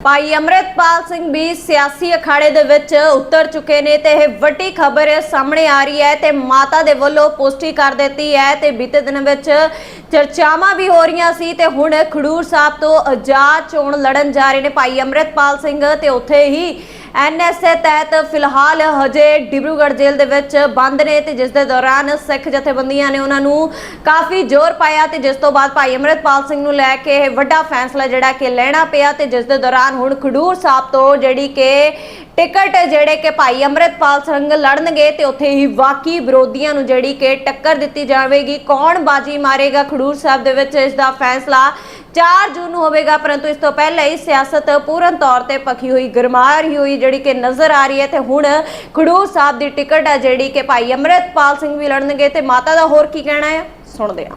ਭਾਈ ਅਮਰਿਤਪਾਲ ਸਿੰਘ ਵੀ ਸਿਆਸੀ ਅਖਾੜੇ ਦੇ ਵਿੱਚ ਉਤਰ ਚੁੱਕੇ ਨੇ ਤੇ ਇਹ ਵੱਡੀ ਖਬਰ ਸਾਹਮਣੇ ਆ ਰਹੀ ਹੈ ਤੇ ਮਾਤਾ ਦੇ ਵੱਲੋਂ ਪੁਸ਼ਟੀ ਕਰ ਦਿੱਤੀ ਹੈ ਤੇ ਬੀਤੇ ਦਿਨ ਵਿੱਚ ਚਰਚਾਵਾਂ ਵੀ ਹੋ ਰਹੀਆਂ ਸੀ ਤੇ ਹੁਣ ਖਡੂਰ ਸਾਹਿਬ ਤੋਂ ਆਜ਼ਾਦ ਚੋਣ ਲੜਨ ਜਾ ਰਹੇ ਨੇ ਭਾਈ ਅਮਰਿਤਪਾਲ ਸਿੰਘ ਤੇ ਉੱਥੇ ਹੀ ਐਨਐਸਏ ਤਹਿਤ ਫਿਲਹਾਲ ਹਜੇ ਡਿਬਰੂਗੜ੍ਹ ਜੇਲ੍ਹ ਦੇ ਵਿੱਚ ਬੰਦ ਨੇ ਤੇ ਜਿਸ ਦੇ ਦੌਰਾਨ ਸਿੱਖ ਜਥੇਬੰਦੀਆਂ ਨੇ ਉਹਨਾਂ ਨੂੰ ਕਾਫੀ ਜ਼ੋਰ ਪਾਇਆ ਤੇ ਜਿਸ ਤੋਂ ਬਾਅਦ ਭਾਈ ਅਮਰਿਤਪਾਲ ਸਿੰਘ ਨੂੰ ਲੈ ਕੇ ਇਹ ਵੱਡਾ ਫੈਸਲਾ ਜਿਹੜਾ ਕਿ ਲੈਣਾ ਪਿਆ ਤੇ ਜਿਸ ਦੇ ਦੌਰਾਨ ਹੁਣ ਖਡੂਰ ਸਾਹਿਬ ਤੋਂ ਜਿਹੜੀ ਕਿ ਟਿਕਟ ਜਿਹੜੇ ਕਿ ਭਾਈ ਅਮਰਿਤਪਾਲ ਸਿੰਘ ਲੜਨਗੇ ਤੇ ਉੱਥੇ ਹੀ ਬਾਕੀ ਵਿਰੋਧੀਆਂ ਨੂੰ ਜਿਹੜੀ ਕਿ ਟੱਕਰ ਦਿੱਤੀ ਜਾਵੇਗੀ, ਕੌਣ ਬਾਜੀ ਮਾਰੇਗਾ ਖਡੂਰ ਸਾਹਿਬ ਦੇ ਵਿੱਚ ਇਸ ਦਾ ਫੈਸਲਾ 4 ਜੂਨ ਨੂੰ ਹੋਵੇਗਾ, ਪਰੰਤੂ ਇਸ ਤੋਂ ਪਹਿਲਾਂ ਹੀ ਸਿਆਸਤ ਪੂਰਨ ਤੌਰ ਤੇ ਪੱਕੀ ਹੋਈ, ਗਰਮਾਰ ਹੀ ਹੋਈ, ਜਿਹੜੀ ਕਿ ਨਜ਼ਰ ਆ ਰਹੀ ਹੈ ਤੇ ਹੁਣ ਖਡੂਰ ਸਾਹਿਬ ਦੀ ਟਿਕਟ ਹੈ ਜਿਹੜੀ ਕਿ ਭਾਈ ਅਮਰਿਤਪਾਲ ਸਿੰਘ ਵੀ ਲੜਨਗੇ ਤੇ ਮਾਤਾ ਦਾ ਹੋਰ ਕੀ ਕਹਿਣਾ ਹੈ? ਸੁਣਦੇ ਹਾਂ।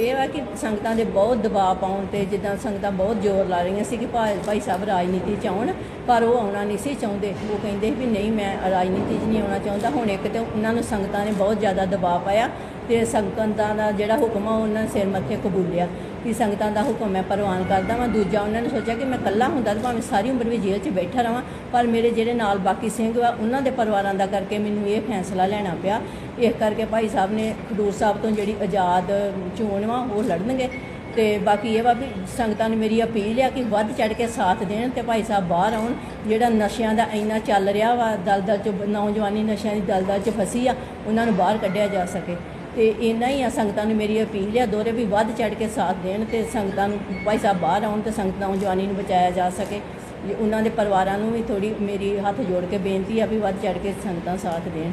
ਇਹ ਵਾ ਕਿ ਸੰਗਤਾਂ ਦੇ ਬਹੁਤ ਦਬਾਅ ਪਾਉਣ ਤੇ ਜਿੱਦਾਂ ਸੰਗਤਾਂ ਬਹੁਤ ਜ਼ੋਰ ਲਾ ਰਹੀਆਂ ਸੀ ਕਿ ਭਾਈ ਭਾਈ ਸਾਹਿਬ ਰਾਜਨੀਤੀ ਚ ਆਉਣ, ਪਰ ਉਹ ਆਉਣਾ ਨਹੀਂ ਸੀ ਚਾਹੁੰਦੇ। ਉਹ ਕਹਿੰਦੇ ਵੀ ਨਹੀਂ, ਮੈਂ ਰਾਜਨੀਤੀ 'ਚ ਨਹੀਂ ਆਉਣਾ ਚਾਹੁੰਦਾ। ਹੁਣ ਇੱਕ ਤੇ ਉਹਨਾਂ ਨੂੰ ਸੰਗਤਾਂ ਨੇ ਬਹੁਤ ਜ਼ਿਆਦਾ ਦਬਾਅ ਪਾਇਆ ਤੇ ਸੰਗਤਾਂ ਦਾ ਜਿਹੜਾ ਹੁਕਮ ਆ, ਉਹਨਾਂ ਨੇ ਸਿਰ ਮੱਥੇ ਕਬੂਲਿਆ ਕਿ ਸੰਗਤਾਂ ਦਾ ਹੁਕਮ ਮੈਂ ਪ੍ਰਵਾਨ ਕਰਦਾ ਵਾਂ। ਦੂਜਾ ਉਹਨਾਂ ਨੇ ਸੋਚਿਆ ਕਿ ਮੈਂ ਇਕੱਲਾ ਹੁੰਦਾ ਤਾਂ ਭਾਵੇਂ ਸਾਰੀ ਉਮਰ ਵੀ ਜੇਲ੍ਹ 'ਚ ਬੈਠਾ ਰਵਾਂ, ਪਰ ਮੇਰੇ ਜਿਹੜੇ ਨਾਲ ਬਾਕੀ ਸਿੰਘ ਵਾ, ਉਹਨਾਂ ਦੇ ਪਰਿਵਾਰਾਂ ਦਾ ਕਰਕੇ ਮੈਨੂੰ ਇਹ ਫੈਸਲਾ ਲੈਣਾ ਪਿਆ। ਇਸ ਕਰਕੇ ਭਾਈ ਸਾਹਿਬ ਨੇ ਖਡੂਰ ਸਾਹਿਬ ਤੋਂ ਜਿਹੜੀ ਆਜ਼ਾਦ ਚੋਣ ਵਾ ਉਹ ਲੜਨਗੇ। ਤੇ ਬਾਕੀ ਇਹ ਵਾ ਵੀ ਸੰਗਤਾਂ ਨੂੰ ਮੇਰੀ ਅਪੀਲ ਆ ਕਿ ਵੱਧ ਚੜ ਕੇ ਸਾਥ ਦੇਣ ਤੇ ਭਾਈ ਸਾਹਿਬ ਬਾਹਰ ਆਉਣ। ਜਿਹੜਾ ਨਸ਼ਿਆਂ ਦਾ ਇੰਨਾ ਚੱਲ ਰਿਹਾ ਵਾ, ਦਲਦਲ ਚ ਨੌਜਵਾਨੀ ਨਸ਼ਿਆਂ ਦੀ ਦਲਦਲ ਚ ਫਸੀ ਆ, ਉਹਨਾਂ ਨੂੰ ਬਾਹਰ ਕੱਢਿਆ ਜਾ ਸਕੇ। ਤੇ ਇੰਨਾ ਹੀ ਆ ਸੰਗਤਾਂ ਨੂੰ ਮੇਰੀ ਅਪੀਲ ਆ, ਦੋਰੇ ਵੀ ਵੱਧ ਚੜ ਕੇ ਸਾਥ ਦੇਣ ਤੇ ਸੰਗਤਾਂ ਨੂੰ ਭਾਈ ਸਾਹਿਬ ਬਾਹਰ ਆਉਣ ਤੇ ਸੰਗਤਾਂ ਨੌਜਵਾਨੀ ਨੂੰ ਬਚਾਇਆ ਜਾ ਸਕੇ। ਜੇ ਉਹਨਾਂ ਦੇ ਪਰਿਵਾਰਾਂ ਨੂੰ ਵੀ ਥੋੜੀ ਮੇਰੀ ਹੱਥ ਜੋੜ ਕੇ ਬੇਨਤੀ ਆ ਵੀ ਵੱਧ ਚੜ ਕੇ ਸੰਗਤਾਂ ਸਾਥ ਦੇਣ।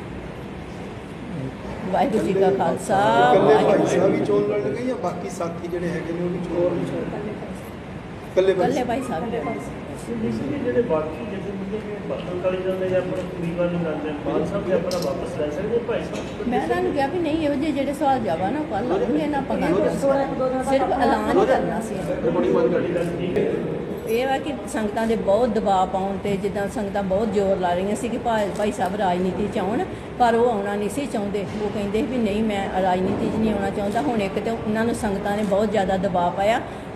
ਵਾਹਿਗੁਰੂ ਜੀ ਕਾ ਖਾਲਸਾ ਵਾਹਿਗੁਰੂ ਸਾਹਿਬ ਹੀ ਚੋਣ ਲੜਨਗੇ ਜਾਂ ਬਾਕੀ ਸਾਥੀ ਜਿਹੜੇ ਹੈਗੇ ਨੇ ਉਹ ਵੀ ਚੋਣ ਭਾਈ ਕੱਲੇ ਭਾਈ ਸਾਹਿਬ। ਦੇ ਜਿਹੜੇ ਬਾਕੀ ਜਿਹੜੇ ਮੁੱਦੇ ਨੇ ਬਦਲ ਕਾਲੀ ਜਾਂਦੇ ਜਾਂ ਆਪਣਾ ਉਮੀਦਵਾਰ ਨਹੀਂ ਕਰਦੇ ਬਾਲ ਸਾਹਿਬ ਦੇ ਆਪਣਾ ਵਾਪਸ ਲੈ ਸਕਦੇ ਭਾਈ ਸਾਹਿਬ? ਮੈਂ ਤੁਹਾਨੂੰ ਕਿਹਾ ਵੀ ਨਹੀਂ ਇਹੋ ਜਿਹੇ ਜਿਹੜੇ ਸਵਾਲ ਜਵਾਬ ਨਾ ਕੱਲ ਆਉਣਗੇ ਨਾ ਕਰਾਂਗੇ। ਸਿਰਫ ਐਲਾਨ ਕਰਨਾ ਸੀ। ਇਹ ਵਾ ਕਿ ਸੰਗਤਾਂ ਦੇ ਬਹੁਤ ਦਬਾਅ ਪਾਉਣ ਤੇ ਜਿੱਦਾਂ ਸੰਗਤਾਂ ਬਹੁਤ ਜ਼ੋਰ ਲਾ ਰਹੀਆਂ ਸੀ ਕਿ ਭਾਈ ਭਾਈ ਸਾਹਿਬ ਰਾਜਨੀਤੀ ਚ ਆਉਣ, ਪਰ ਉਹ ਆਉਣਾ ਨਹੀਂ ਸੀ ਚਾਹੁੰਦੇ। ਉਹ ਕਹਿੰਦੇ ਵੀ ਨਹੀਂ, ਮੈਂ ਰਾਜਨੀਤੀ 'ਚ ਨਹੀਂ ਆਉਣਾ ਚਾਹੁੰਦਾ। ਹੁਣ ਇੱਕ ਤੇ ਉਹਨਾਂ ਨੂੰ ਸੰਗਤਾਂ ਨੇ ਬਹੁਤ ਜ਼ਿਆਦਾ ਦਬਾਅ ਪਾਇਆ।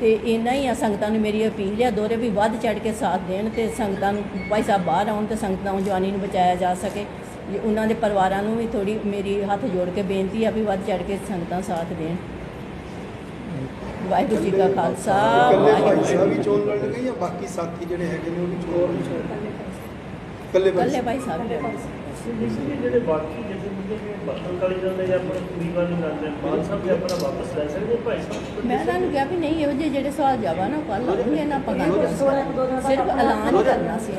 ਤੇ ਇੰਨਾ ਹੀ ਆ ਸੰਗਤਾਂ ਨੂੰ ਮੇਰੀ ਅਪੀਲ ਆ ਦੋਰੇ ਵੀ ਵੱਧ ਚੜ ਕੇ ਸਾਥ ਦੇਣ ਤੇ ਸੰਗਤਾਂ ਨੂੰ ਭਾਈ ਸਾਹਿਬ ਬਾਹਰ ਆਉਣ ਤੇ ਸੰਗਤਾਂ ਨੌਜਵਾਨੀ ਨੂੰ ਬਚਾਇਆ ਜਾ ਸਕੇ। ਜੇ ਉਹਨਾਂ ਦੇ ਪਰਿਵਾਰਾਂ ਨੂੰ ਵੀ ਥੋੜੀ ਮੇਰੀ ਹੱਥ ਜੋੜ ਕੇ ਬੇਨਤੀ ਆ ਵੀ ਵੱਧ ਚੜ ਕੇ ਸੰਗਤਾਂ ਸਾਥ ਦੇਣ। ਵਾਹਿਗੁਰੂ ਜੀ ਕਾ ਖਾਲਸਾ ਵਾਹਿਗੁਰੂ ਸਾਹਿਬ ਹੀ ਚੋਣ ਲੜਨਗੇ ਜਾਂ ਬਾਕੀ ਸਾਥੀ ਜਿਹੜੇ ਹੈਗੇ ਨੇ ਉਹ ਵੀ ਚੋਣ ਇਕੱਲੇ ਭਾਈ ਕੱਲੇ ਭਾਈ ਸਾਹਿਬ। ਜਿਹੜੇ ਬਾਕੀ ਜਿਹੜੇ ਮੁੱਦੇ ਨੇ ਬਦਲ ਕਾਲੀ ਜਾਂਦੇ ਜਾਂ ਆਪਣਾ ਉਮੀਦਵਾਰ ਨਹੀਂ ਕਰਦੇ ਬਾਲ ਸਾਹਿਬ ਦੇ ਆਪਣਾ ਵਾਪਸ ਲੈ ਸਕਦੇ ਭਾਈ ਸਾਹਿਬ? ਮੈਂ ਤੁਹਾਨੂੰ ਕਿਹਾ ਵੀ ਨਹੀਂ ਇਹੋ ਜਿਹੇ ਜਿਹੜੇ ਸਵਾਲ ਜਵਾਬ ਨਾ ਕੱਲ ਆਉਣਗੇ ਨਾ ਕਰਾਂਗੇ। ਸਿਰਫ ਐਲਾਨ ਕਰਨਾ ਸੀ।